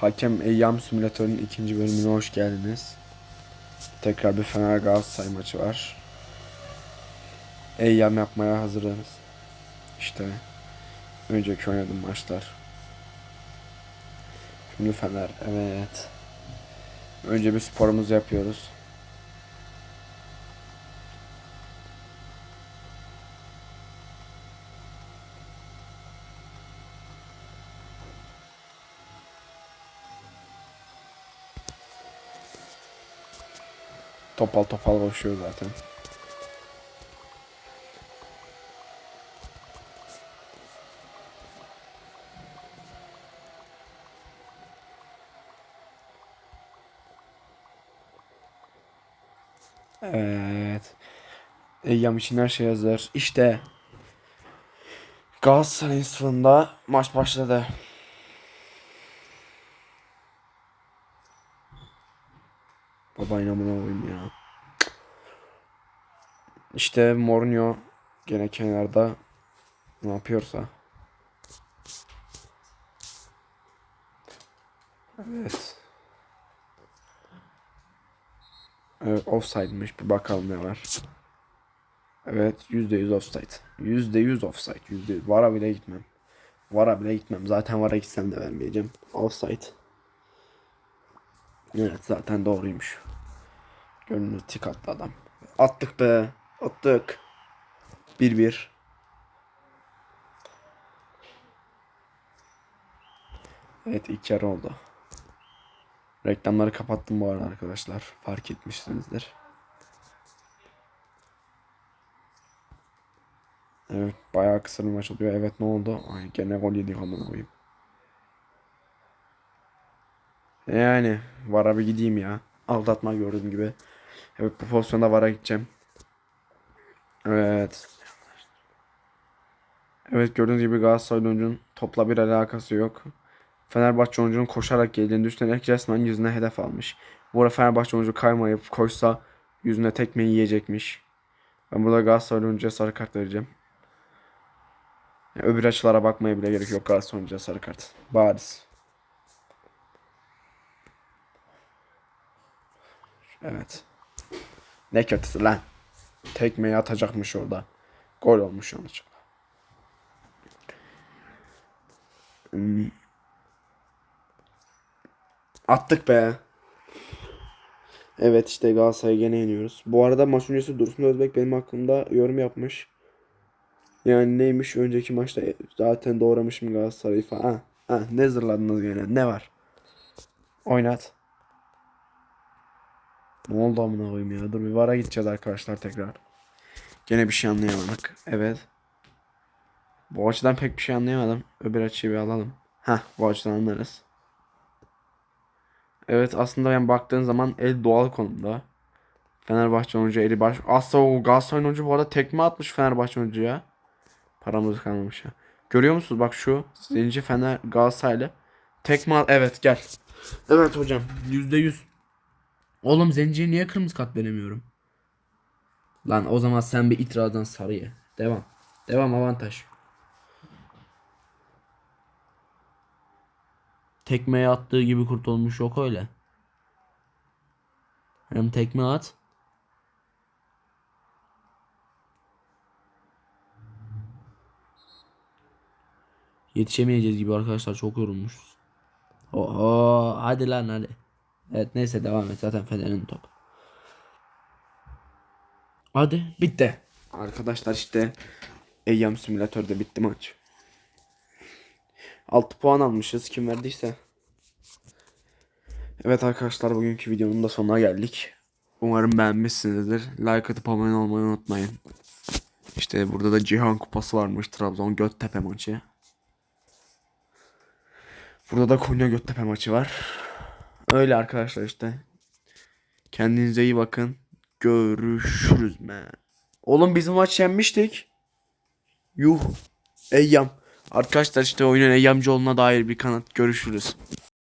Hakem Eyyam Simülatörü'nün ikinci bölümüne hoş geldiniz. Tekrar bir Fener Galatasaray maçı var. Eyyam yapmaya hazırız. İşte önceki oynadığım maçlar. Şimdi Fener evet. Önce bir sporumuzu yapıyoruz. Topal topal koşuyor zaten. Evet. Eyyam için her şey hazır. İşte Galatasaray'ın sınıfında maç başladı. Baba inanmına koyayım ya. İşte Mourinho gene kenarda ne yapıyorsa. Evet. Evet offside'miş bir bakalım ne var. Evet %100 offside. %100 offside. %100. Vara bile gitmem. Vara bile gitmem. Zaten vara gitsem de vermeyeceğim. Offside. Evet zaten doğruymuş. Gönlünü tik attı adam. Attık be. Attık. 1-1. Evet ilk yarı oldu. Reklamları kapattım bu arada arkadaşlar. Fark etmişsinizdir. Evet bayağı kısa bir maç oluyor. Evet ne oldu? Ay gene gol yedik amına koyayım. Yani VAR'a bir gideyim ya. Aldatma gördüğüm gibi. Evet bu pozisyonda VAR'a gideceğim. Evet. Evet gördüğünüz gibi Galatasaray oyuncunun topla bir alakası yok. Fenerbahçe oyuncunun koşarak geldiğini düşünerek resmen yüzüne hedef almış. Bu arada Fenerbahçe oyuncu kaymayıp koşsa yüzüne tekmeyi yiyecekmiş. Ben burada Galatasaray oyuncuya sarı kart vereceğim. Yani öbür açılara bakmaya bile gerek yok Galatasaray oyuncuya sarı kart. Bariz. Evet. Ne kötüsü lan. Tekmeyi atacakmış orada. Gol olmuş yanlışlıkla. Hmm. Attık be. Evet işte Galatasaray'ı gene yeniyoruz. Bu arada maç öncesi Dursun Özbek benim hakkımda yorum yapmış. Yani neymiş önceki maçta zaten doğramışım Galatasaray'ı falan. Ha, ha, ne zırladınız gene ne var? Oynat. Ne oldu amına koyayım ya? Dur bir VAR'a gideceğiz arkadaşlar tekrar. Gene bir şey anlayamadık. Evet. Bu açıdan pek bir şey anlayamadım. Öbür açıyı bir alalım. Heh bu açıdan anlarız. Evet aslında ben baktığın zaman el doğal konumda. Fenerbahçe oyuncu eli baş. Aslında o Galatasaray oyuncu bu arada tekme atmış Fenerbahçe oyuncuya. Paramız kalmamış ya. Görüyor musunuz bak şu Zenci Fener Galatasaraylı. Tekme at. Evet gel. Evet hocam yüzde yüz. Oğlum Zenci'ye niye kırmızı kart veremiyorum? Lan o zaman sen bir itirazdan sarıya. Devam. Devam avantaj. Tekmeye attığı gibi kurtulmuş yok öyle. Hem tekme at. Yetişemeyeceğiz gibi arkadaşlar çok yorulmuşuz. Oho hadi lan hadi. Evet neyse devam et zaten Fener'in top. Hadi bitti. Arkadaşlar işte Eyyam simülatörde bitti maç. 6 puan almışız kim verdiyse. Evet arkadaşlar bugünkü videonun da sonuna geldik. Umarım beğenmişsinizdir. Like atıp abone olmayı unutmayın. İşte burada da Cihan Kupası varmış Trabzon Göttepe maçı. Burada da Konya Göttepe maçı var. Öyle arkadaşlar işte. Kendinize iyi bakın. Görüşürüz me. Oğlum bizim maç yenmiştik. Yuh. Eyyam. Arkadaşlar işte oyunun Eyyamcı olduğuna dair bir kanıt. Görüşürüz.